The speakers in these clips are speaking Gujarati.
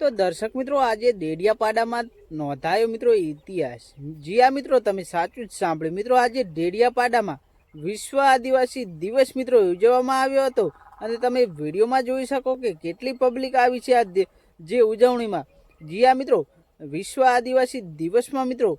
તો દર્શક મિત્રો, આજે ડેડિયાપાડામાં નોંધાયો મિત્રો ઇતિહાસ. જી આ મિત્રો, તમે સાચું જ સાંભળ્યું. મિત્રો, આજે ડેડિયાપાડામાં વિશ્વ આદિવાસી દિવસ મિત્રો ઉજવવામાં આવ્યો હતો. અને તમે વિડીયોમાં જોઈ શકો કે કેટલી પબ્લિક આવી છે આ જે ઉજવણીમાં. જી આ મિત્રો, વિશ્વ આદિવાસી દિવસમાં મિત્રો,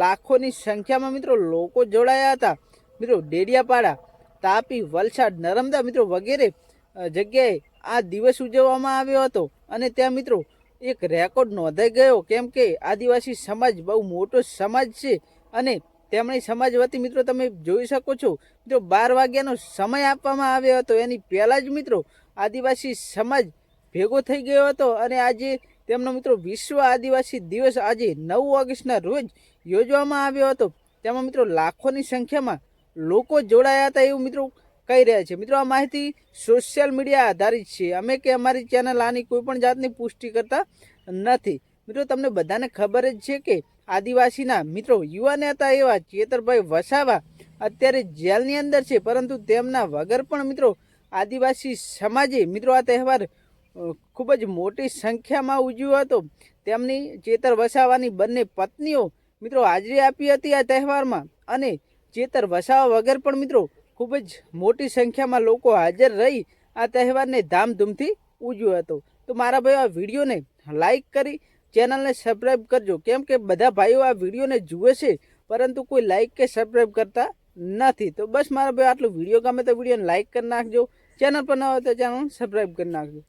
લાખોની સંખ્યામાં મિત્રો લોકો જોડાયા હતા. મિત્રો, ડેડિયાપાડા, તાપી, વલસાડ, નર્મદા મિત્રો વગેરે જગ્યાએ આ દિવસ ઉજવવામાં આવ્યો હતો. અને ત્યાં મિત્રો એક રેકોર્ડ નોંધાઈ ગયો. કેમ કે આદિવાસી સમાજ બહુ મોટો સમાજ છે અને તેમણે સમાજ મિત્રો તમે જોઈ શકો છો. મિત્રો, બાર વાગ્યાનો સમય આપવામાં આવ્યો હતો. એની પહેલાં જ મિત્રો આદિવાસી સમાજ ભેગો થઈ ગયો હતો અને આજે તેમનો મિત્રો વિશ્વ આદિવાસી દિવસ આજે નવ ઓગસ્ટના રોજ યોજવામાં આવ્યો હતો. તેમાં મિત્રો લાખોની સંખ્યામાં લોકો જોડાયા હતા એવું મિત્રો કહી રહ્યા છે. મિત્રો, આ માહિતી સોશિયલ મીડિયા આધારિત છે. અમે કે અમારી ચેનલ આની કોઈ પણ જાતની પુષ્ટિ કરતા નથી. મિત્રો, તમને બધાને ખબર જ છે કે આદિવાસીના મિત્રો, યુવા નેતા એવા ચેતરભાઈ વસાવા અત્યારે જેલની અંદર છે, પરંતુ તેમના વગર પણ મિત્રો આદિવાસી સમાજે મિત્રો, આ તહેવાર ખૂબ જ મોટી સંખ્યામાં ઉજવ્યો હતો. તેમની ચેતર વસાવાની બંને પત્નીઓ મિત્રો, હાજરી આપી હતી આ તહેવારમાં અને ચેતર વસાવા વગર પણ મિત્રો ખૂબ જ મોટી સંખ્યામાં લોકો હાજર રહી આ તહેવારને ધામધૂમથી ઉજવ્યો હતો. તો મારા ભાઈઓ, આ વિડીયોને લાઈક કરી, ચેનલને સબસ્ક્રાઈબ કરજો. કેમ કે બધા ભાઈઓ આ વિડીયોને જુએ છે, પરંતુ કોઈ લાઈક કે સબસ્ક્રાઈબ કરતા નથી. તો બસ મારા ભાઈ આટલું વીડિયો ગમે તો વિડીયોને લાઈક કરી નાખજો. ચેનલ પર ન હોય તો ચેનલ સબસ્ક્રાઈબ કરી નાખજો.